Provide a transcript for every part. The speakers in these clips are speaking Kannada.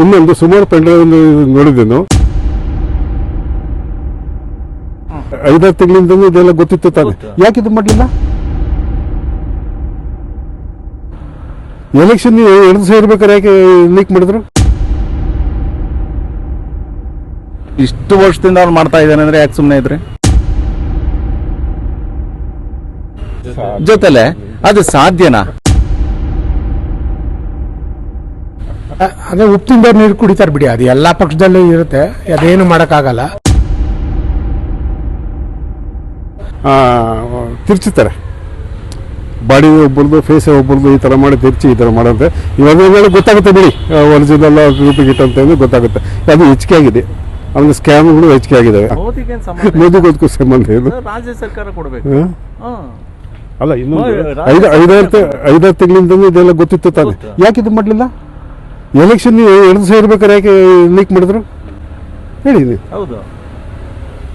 ಇನ್ನೊಂದು ಸುಮಾರು ಪೆಂಡ್ರೈವ್ ನೋಡಿದ್ದೇನು. ಐದಾರು ತಿಂಗಳಿಂದ ಇದೆಲ್ಲ ಗೊತ್ತಿತ್ತು ತಾನೆ. ಯಾಕೆ ಇದು ಮಾಡಲಿಲ್ಲ? ಎಲೆಕ್ಷನ್ ಎರಡು ಸೇರ್ಬೇಕಾದ್ರೆ ಯಾಕೆ ಲೀಕ್ ಮಾಡಿದ್ರು? ಇಷ್ಟು ವರ್ಷದಿಂದ ಅವ್ರು ಮಾಡ್ತಾ ಇದ್ದಾನೆ ಅಂದ್ರೆ ಯಾಕೆ ಸುಮ್ಮನೆ ಇದ್ರೆ? ಜೊತೆಲೆ ಅದು ಸಾಧ್ಯನಾ? ಅದೇ ಉಪ್ಪಿಂದ ನೀರು ಕುಡಿತಾರೆ ಬಿಡಿ ಅದು ಎಲ್ಲಾ ಪಕ್ಷದಲ್ಲೂ ಇರುತ್ತೆ ಅದೇನು ಮಾಡೋಕ್ಕಾಗಲ್ಲ. ಆ, ತಿರ್ಚುತ್ತಾರೆ. ಬಾಡಿ ಒಬ್ಬರದು ಫೇಸ್ ಒಬ್ಬರದು ಈ ಥರ ಮಾಡಿ ತಿರ್ಚಿ ಈ ಥರ ಮಾಡಂತೆ. ಇವಾಗ ಇವಾಗ ಗೊತ್ತಾಗುತ್ತೆ ಬಿಡಿ ಒರಿಜಿನಲ್ ರೂಪಿಗೆ ಅಂತ ಅಂದ್ರೆ ಗೊತ್ತಾಗುತ್ತೆ. ಅದು ಹೆಚ್ಚಿಗೆ ಆಗಿದೆ. ಆಮೇಲೆ ಸ್ಕ್ಯಾಮ್ಗಳು ಹೆಚ್ಚಿಗೆ ಆಗಿದ್ದಾವೆ ಮೋದಿಗೆ ಮೋದಿಗೋದಕ್ಕೂ ಸಂಬಂಧ ಇದು ರಾಜ್ಯ ಸರ್ಕಾರ ಕೊಡಬೇಕು. ಹ? ಅಲ್ಲ ಐದು ಐದಾರು ಐದಾರು ತಿಂಗಳಿಂದ ಇದೆಲ್ಲ ಗೊತ್ತಿತ್ತು ತಾನೆ. ಯಾಕೆ ಇದು ಮಾಡಲಿಲ್ಲ? ಎಲೆಕ್ಷನ್ ಎರಡು ಸೇರ್ಬೇಕಾದ್ರೆ ಯಾಕೆ ಲೀಕ್ ಮಾಡಿದ್ರು? ಹೇಳಿ ಹೌದು.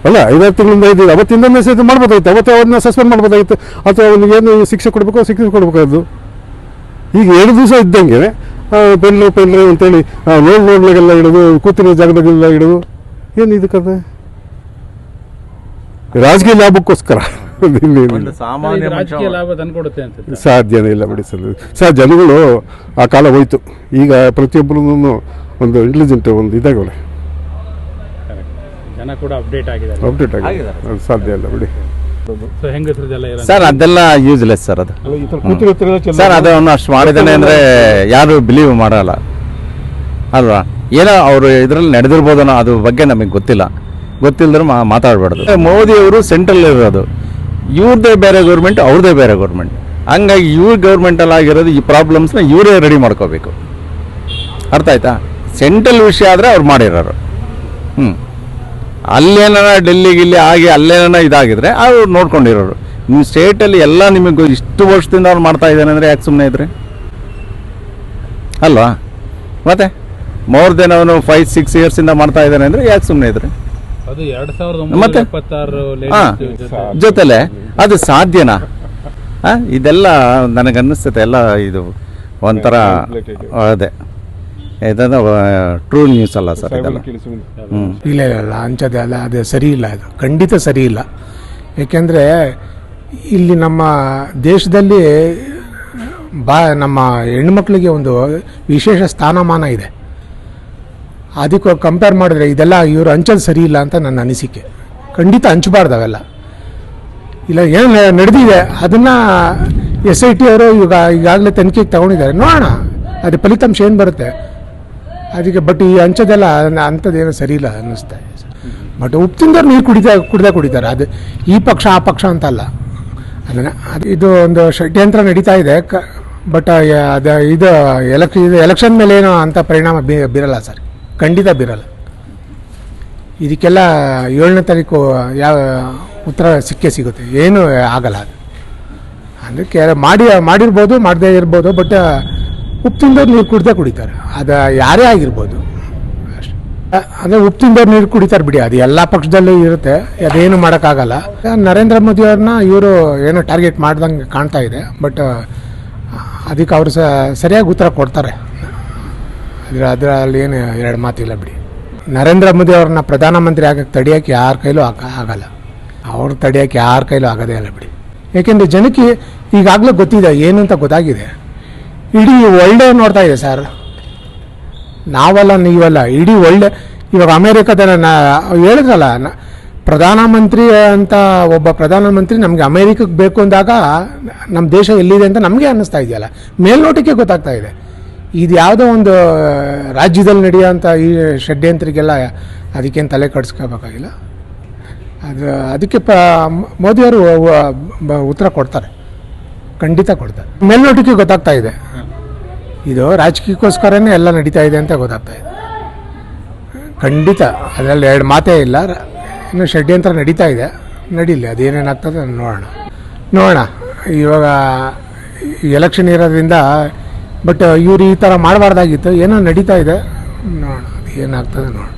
ಅಲ್ಲ ಐದಾರು ತಿಂಗಳಿಂದ ಇದ್ದೀವಿ ಅವತ್ತಿಂದ ಮೆಸೇಜ್ ಮಾಡ್ಬೋದಾಗಿತ್ತು. ಅವತ್ತು ಅವನ್ನ ಸಸ್ಪೆಂಡ್ ಮಾಡ್ಬೋದಾಗಿತ್ತು. ಅಥವಾ ಅವ್ನಿಗೆ ಏನು ಶಿಕ್ಷೆ ಕೊಡಬೇಕು ಶಿಕ್ಷೆ ಕೊಡಬೇಕಾದ್ದು. ಈಗ ಎರಡು ದಿವಸ ಇದ್ದಂಗೆ ಪೆನ್ಲು ಪೆನ್ಲು ಅಂತೇಳಿ ನೋಡ್ ನೋಡ್ಲಾಗೆಲ್ಲ ಇಡೋದು ಕೂತಿರೋ ಜಾಗದಾಗೆಲ್ಲ ಇಡೋದು ಏನು ಇದಕ್ಕೆ ರಾಜಕೀಯ ಲಾಭಕ್ಕೋಸ್ಕರ. ಒಂದು ಸಾಮಾನ್ಯ ಇದು ರಾಜಕೀಯ ಮನುಷ್ಯ ಲಾಭ ತಂದ್ಕೊಡುತ್ತೆ ಅನ್ಸುತ್ತೆ ಸಾಧ್ಯನೇ ಇಲ್ಲ ಬಿಡಿ ಸರ್. ಸರ್ ಜನಗಳು ಆ ಕಾಲ ಹೋಯ್ತು. ಈಗ ಪ್ರತಿಯೊಬ್ಬರೂ ಒಂದು ಇಂಟೆಲಿಜೆಂಟ್ ಒಂದು ಇದಾಗವಳೆ ಜನ ಕೂಡ ಅಪ್ಡೇಟ್ ಆಗಿದ್ದಾರೆ. ಅಪ್ಡೇಟ್ ಆಗಿದೆ. ಆಗಿದ್ದಾರೆ. ಸಾಧ್ಯ ಇಲ್ಲ ಬಿಡಿ. ಸೊ ಹೆಂಗಸ್ರದೆಲ್ಲ ಇರೋ ಸರ್ ಅದೆಲ್ಲ ಯೂಸ್ಲೆಸ್ ಸರ್ ಅದು. ಸರ್ ಅದನ್ನು ಅಷ್ಟು ಮಾಡಿದ್ದಾನೆ ಅಂದ್ರೆ ಯಾರು ಬಿಲೀವ್ ಮಾಡಲ್ಲ. ಅಲ್ವಾ? ಏನೋ ಅವರು ಇದರಲ್ಲಿ ನಡೆದಿರ್ಬೋದನೋ ಅದ್ರ ಬಗ್ಗೆ ನಮಗೆ ಗೊತ್ತಿಲ್ಲ. ಗೊತ್ತಿಲ್ಲದ್ರೆ ಮಾತಾಡಬಾರ್ದು. ಮೋದಿ ಅವರು ಸೆಂಟ್ರಲ್ ಇರೋದು. ಇವ್ರದ್ದೇ ಬೇರೆ ಗೌರ್ಮೆಂಟ್ ಅವ್ರದ್ದೇ ಬೇರೆ ಗೌರ್ಮೆಂಟ್ ಹಂಗಾಗಿ ಇವ್ರ ಗೌರ್ಮೆಂಟಲ್ಲಿ ಆಗಿರೋದು ಈ ಪ್ರಾಬ್ಲಮ್ಸ್ನ ಇವರೇ ರೆಡಿ ಮಾಡ್ಕೋಬೇಕು. ಅರ್ಥ ಆಯ್ತಾ? ಸೆಂಟ್ರಲ್ ವಿಷಯ ಆದರೆ ಅವ್ರು ಮಾಡಿರೋರು. ಹ್ಞೂ ಅಲ್ಲೇನಾರ ಡೆಲ್ಲಿ ಗಿಲ್ಲಿ ಆಗಿ ಅಲ್ಲೇನಾರ ಇದಾಗಿದ್ರೆ ಅವ್ರು ನೋಡ್ಕೊಂಡಿರೋರು. ನಿಮ್ಮ ಸ್ಟೇಟಲ್ಲಿ ಎಲ್ಲ ನಿಮಗೆ ಇಷ್ಟು ವರ್ಷದಿಂದ ಅವ್ರು ಮಾಡ್ತಾ ಇದ್ದಾನೆ ಅಂದರೆ ಯಾಕೆ ಸುಮ್ಮನೆ ಇದ್ರೆ? ಅಲ್ವಾ? ಮತ್ತೆ ಮೋರ್ ದೆನ್ ಅವನು ಫೈವ್ ಸಿಕ್ಸ್ ಇಯರ್ಸಿಂದ ಮಾಡ್ತಾ ಇದ್ದಾನೆ ಅಂದರೆ ಯಾಕೆ ಸುಮ್ಮನೆ ಇದ್ರಿ? ಅದು ಎರಡ್ ಸಾವಿರದ ಮತ್ತೆ? ಎಪ್ಪತ್ತಾರು ಜೊತೆ ಜೊತೆಲೆ. ಅದು ಸಾಧ್ಯನಾ? ಇದೆಲ್ಲ ಇದೆಲ್ಲ ನನಗನ್ನಿಸ್ತದೆ ಎಲ್ಲ ಇದು ಒಂಥರ ಅದೇ. ಇದನ್ನು ಟ್ರೂ ನ್ಯೂಸ್ ಅಲ್ಲ ಸರ್ ಇದೆಲ್ಲ. ಇಲ್ಲ ಇಲ್ಲ ಅಲ್ಲ ಅದು ಸರಿ ಇಲ್ಲ ಅದು ಖಂಡಿತ ಸರಿ ಇಲ್ಲ. ಏಕೆಂದರೆ ಇಲ್ಲಿ ನಮ್ಮ ದೇಶದಲ್ಲಿ ಬಾ ನಮ್ಮ ಹೆಣ್ಮಕ್ಳಿಗೆ ಒಂದು ವಿಶೇಷ ಸ್ಥಾನಮಾನ ಇದೆ. ಅದಕ್ಕೆ ಕಂಪೇರ್ ಮಾಡಿದ್ರೆ ಇದೆಲ್ಲ ಇವರು ಹಂಚೋದು ಸರಿ ಇಲ್ಲ ಅಂತ ನನ್ನ ಅನಿಸಿಕೆ. ಖಂಡಿತ ಹಂಚಬಾರ್ದು ಅವೆಲ್ಲ ಇಲ್ಲ, ಏನು ನಡೆದಿದೆ, ಅದನ್ನು ಎಸ್ ಐ ಟಿ ಅವರು ಈಗ, ಈಗಾಗಲೇ ತನಿಖೆಗೆ ತಗೊಂಡಿದ್ದಾರೆ. ನೋಡೋಣ, ಅದು ಫಲಿತಾಂಶ ಏನು ಬರುತ್ತೆ. ಅದಕ್ಕೆ ಬಟ್ ಈ ಹಂಚೋದೆಲ್ಲ ಅಂಥದ್ದೇನು ಸರಿ ಇಲ್ಲ ಅನ್ನಿಸ್ತಾ ಇದೆ ಬಟ್ ಉಪ್ಪು ತಿಂದವ್ರು ನೀರು ಕುಡಿತಾ, ಕುಡ್ದೇ ಕುಡಿತಾರೆ. ಅದು ಈ ಪಕ್ಷ, ಆ ಪಕ್ಷ ಅಂತಲ್ಲ. ಅದನ್ನು, ಅದು ಇದು ಒಂದು ಷಡ್ಯಂತ್ರ ನಡೀತಾ ಇದೆ. ಕ ಬಟ್ ಅದು ಇದು, ಎಲೆಕ್, ಇದು ಎಲೆಕ್ಷನ್ ಮೇಲೆ ಏನೋ ಅಂಥ ಪರಿಣಾಮ ಬೀರಲ್ಲ ಸರ್. ಖಂಡಿತ ಬೀರಲ್ಲ. ಇದಕ್ಕೆಲ್ಲ ಏಳನೇ ತಾರೀಕು ಯಾವ ಉತ್ತರ ಸಿಕ್ಕೇ ಸಿಗುತ್ತೆ. ಏನು ಆಗಲ್ಲ ಅದು. ಅದಕ್ಕೆ ಮಾಡಿ, ಮಾಡಿರ್ಬೋದು, ಮಾಡದೇ ಇರ್ಬೋದು, ಬಟ್ ಉಪ್ಪು ನೀರು ಕುಡ್ದೇ ಕುಡಿತಾರೆ. ಅದು ಯಾರೇ ಆಗಿರ್ಬೋದು. ಅಷ್ಟೇ. ಉಪ್ಪಿಂದ ಅದೇ ಉಪ್ಪು ನೀರು ಕುಡಿತಾರೆ ಬಿಡಿ. ಅದು ಎಲ್ಲ ಪಕ್ಷದಲ್ಲೂ ಇರುತ್ತೆ. ಅದೇನು ಮಾಡೋಕ್ಕಾಗಲ್ಲ. ನರೇಂದ್ರ ಮೋದಿ ಅವ್ರನ್ನ ಇವರು ಏನೋ ಟಾರ್ಗೆಟ್ ಮಾಡ್ದಂಗೆ ಕಾಣ್ತಾ ಇದೆ. ಬಟ್ ಅದಕ್ಕೆ ಅವರು ಸರಿಯಾಗಿ ಉತ್ತರ ಕೊಡ್ತಾರೆ. ಅದ್ರ ಅದರಲ್ಲಿ ಏನು ಎರಡು ಮಾತಿಲ್ಲ ಬಿಡಿ. ನರೇಂದ್ರ ಮೋದಿ ಅವ್ರನ್ನ ಪ್ರಧಾನಮಂತ್ರಿ ಆಗಕ್ಕೆ ತಡೆಯೋಕ್ಕೆ ಯಾರ ಕೈಲೂ ಆಗ ಆಗಲ್ಲ. ಅವ್ರು ತಡೆಯೋಕ್ಕೆ ಯಾರ ಕೈಲೂ ಆಗೋದೇ ಇಲ್ಲ ಬಿಡಿ. ಏಕೆಂದರೆ ಜನಕ್ಕೆ ಈಗಾಗಲೇ ಗೊತ್ತಿದೆ, ಏನು ಅಂತ ಗೊತ್ತಾಗಿದೆ. ಇಡೀ ವರ್ಲ್ಡ್ ನೋಡ್ತಾ ಇದೆ ಸರ್ ನಾವಲ್ಲ, ನೀವಲ್ಲ, ಇಡೀ ವರ್ಲ್ಡ್ ಇವಾಗ ಅಮೇರಿಕಾದ ನಾ ಹೇಳಿದ್ರಲ್ಲ ಪ್ರಧಾನಮಂತ್ರಿ ಅಂತ ಒಬ್ಬ ಪ್ರಧಾನಮಂತ್ರಿ ನಮಗೆ ಅಮೇರಿಕಕ್ಕೆ ಬೇಕು ಅಂದಾಗ ನಮ್ಮ ದೇಶ ಎಲ್ಲಿದೆ ಅಂತ ನಮಗೆ ಅನ್ನಿಸ್ತಾ ಇದೆಯಲ್ಲ. ಮೇಲ್ನೋಟಕ್ಕೆ ಗೊತ್ತಾಗ್ತಾ ಇದೆ. ಇದು ಯಾವುದೋ ಒಂದು ರಾಜ್ಯದಲ್ಲಿ ನಡೆಯುವಂಥ ಈ ಷಡ್ಯಂತ್ರಿಗೆಲ್ಲ ಅದಕ್ಕೇನು ತಲೆ ಕಡಿಸ್ಕೋಬೇಕಾಗಿಲ್ಲ ಅದು, ಅದಕ್ಕೆ ಪ ಮೋದಿಯವರು ಉತ್ತರ ಕೊಡ್ತಾರೆ. ಖಂಡಿತ ಕೊಡ್ತಾರೆ. ಮೇಲ್ನೋಟಕ್ಕೆ ಗೊತ್ತಾಗ್ತಾ ಇದೆ. ಇದು ರಾಜಕೀಯಕ್ಕೋಸ್ಕರನೇ ಎಲ್ಲ ನಡೀತಾ ಇದೆ ಅಂತ ಗೊತ್ತಾಗ್ತಾ ಇದೆ. ಖಂಡಿತ ಅದರಲ್ಲಿ ಎರಡು ಮಾತೇ ಇಲ್ಲ. ಇನ್ನು ಷಡ್ಯಂತ್ರ ನಡೀತಾ ಇದೆ. ನಡೀಲಿ, ಅದೇನೇನಾಗ್ತದೆ ನೋಡೋಣ. ನೋಡೋಣ. ಇವಾಗ ಎಲೆಕ್ಷನ್ ಇರೋದ್ರಿಂದ ಬಟ್ ಇವ್ರು ಈ ಥರ ಮಾಡಬಾರ್ದಾಗಿತ್ತು. ಏನೋ ನಡೀತಾ ಇದೆ. ನೋಡೋಣ ಏನಾಗ್ತದೆ ನೋಡೋಣ.